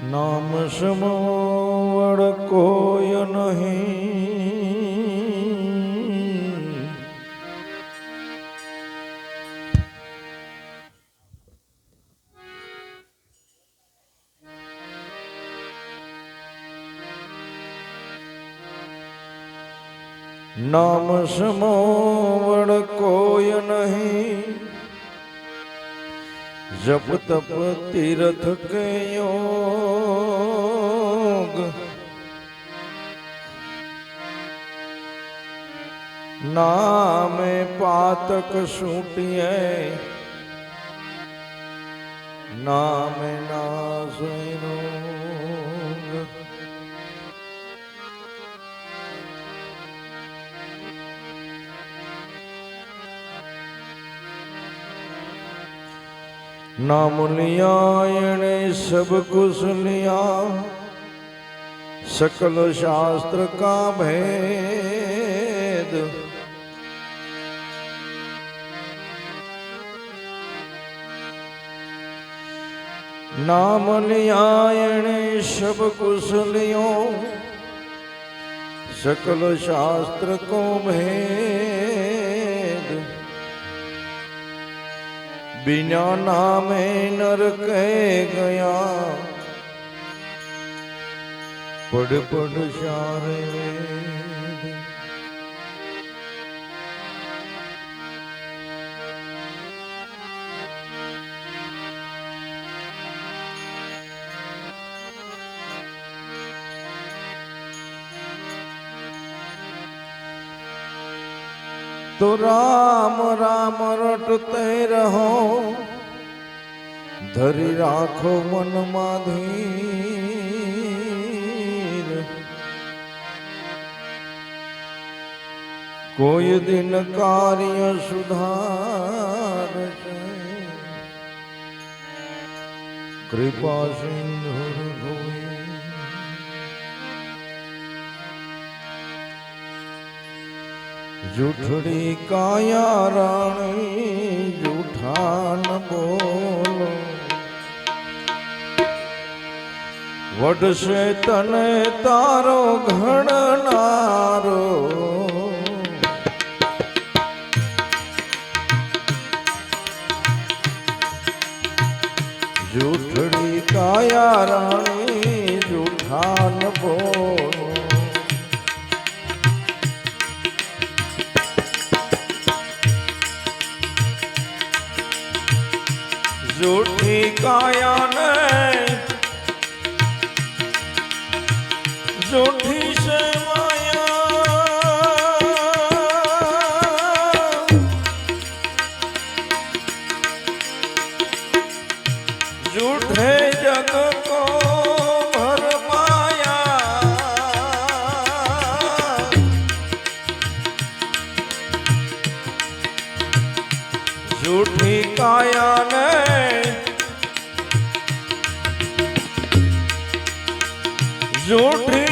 નામ સમવડ કોય નહીં. નામ સમવડ કોય નહીં. જપ તપ તીર્થ કે ਨਾਮੇ ਪਾਤਕ ਛੂਟਿਐ। ਨਾਮੇ ਨਾਸੁਇ ਰੋਗ ਨਾਮ ਲਿਆਇਣੇ ਸਭ ਕੁਸ ਲਿਆ। ਸਕਲ ਸ਼ਾਸਤਰ ਕਾ ਭੇਦ। नाम लिया एणे सब कुछ लियो सकल शास्त्र को भेद बिना नामे नर कह गया पढ़ पढ़ सारे તો રામ રામ રટતે રહો. ધરી રાખો મનમાં ધીર કોઈ દિન કાર્ય સુધાર કૃપા સિંધુ જૂઠડી કાયા રાણી જૂઠાન બોલો. વડશે તને તારો ઘડનારો જૂઠડી કાયા રાણી જૂઠાન બોલો. જૂઠી કાયા ને જૂઠી છે માયા જૂઠે જગ કો ભરમાયા જૂઠી કાયા ને જૂઠી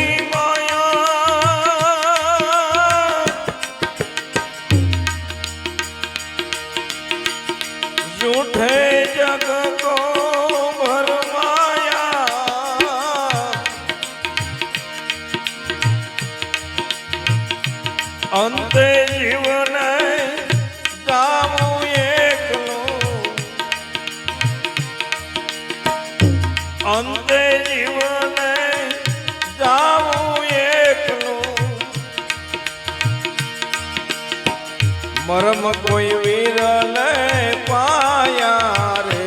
મરમ કોઈ વિરલ પાયા રે.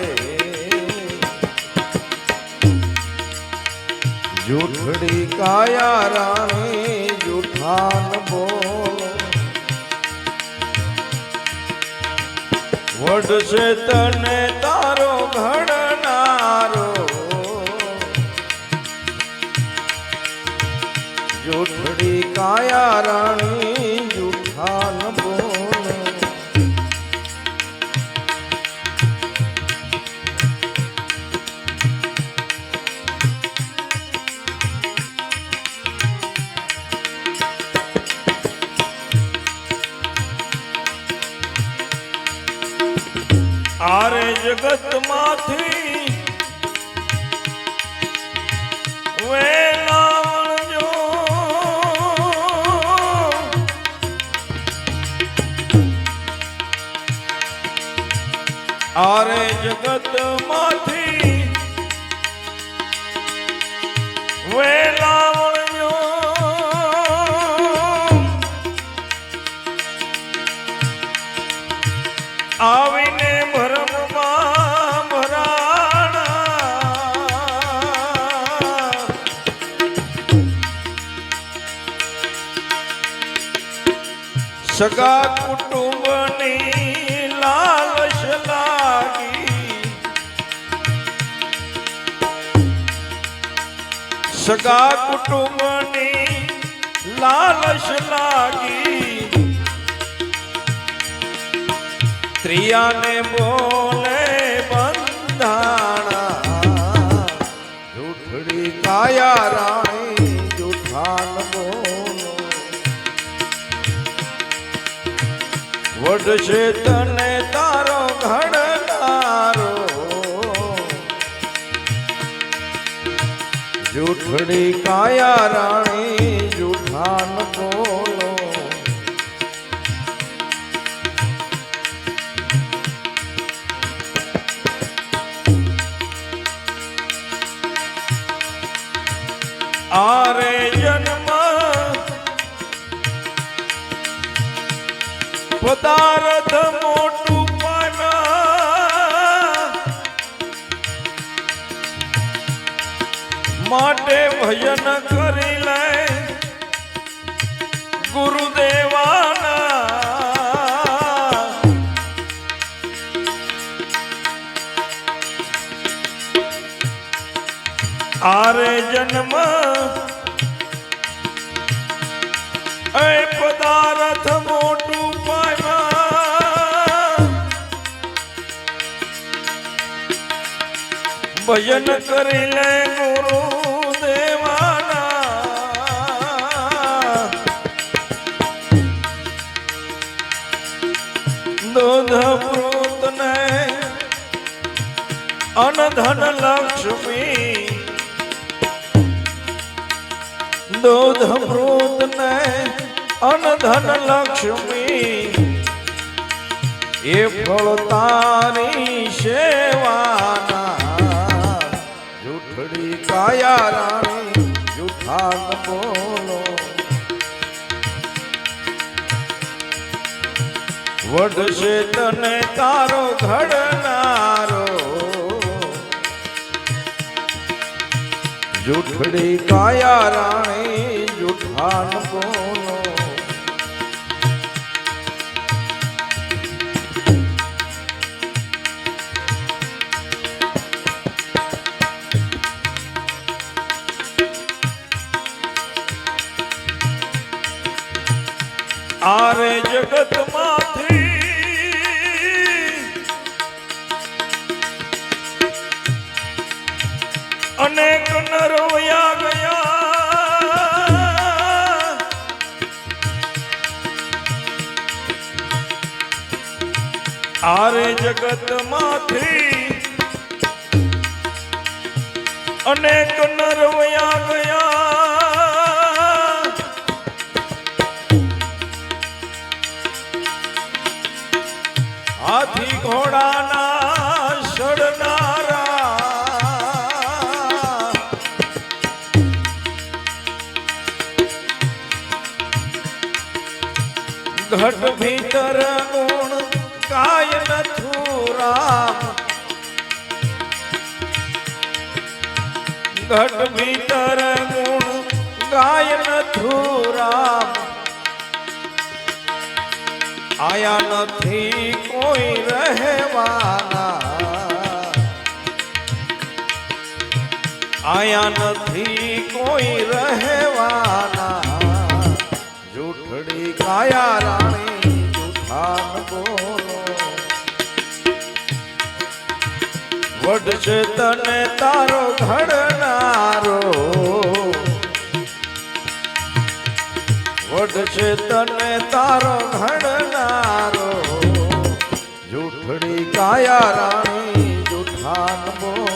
જૂઠડી કાયા રાણી જૂઠાન બોલો. વડશે તને તારો ઘડનારો. જૂઠડી કાયા રાણી જગતમાંથી વેલાવણજો. આરે જગત સગા કુટુંબની લાલશ લાગી. સગા કુટુંબની લાલશ લાગી. ત્રિયાને બોલે જૂઠડી કાયા રાણી જૂઠાન બોલો આરે જન્મ પદાર્થ મોટું માટે ભજન કરી લે ગુરુદેવાના. આરે જન્મ એ પદાર્થ મોટું ભજન કરી લે ગુરુ અનધન લક્ષ્મી. દૂધ મૃત ને અનધન લક્ષ્મી. એ ફળ તારી સેવાના. જૂઠડી કાયા રાણી જૂઠા બોલો. વડશે તને તારો ઘડનારો જૂઠડી કાયા રાણી જૂઠાન બોલો અનેક નરવયા ગયા. આરે જગતમાંથી અનેક નરવયા ઘટ ભીતર ગુણ કાય નથું રામ. ઘટ ભીતર ગુણ ગાય નથું રામ. આયા નથી કોઈ રહેવાના. આયા નથી કોઈ રહેવાના. કાયા રાણી જુઠાન બોલો. વડશે તને તારો ઘડનારો. વડશે તને તારો ઘડનારો. જૂઠડી કાયા રાણી જુઠાન બોલો.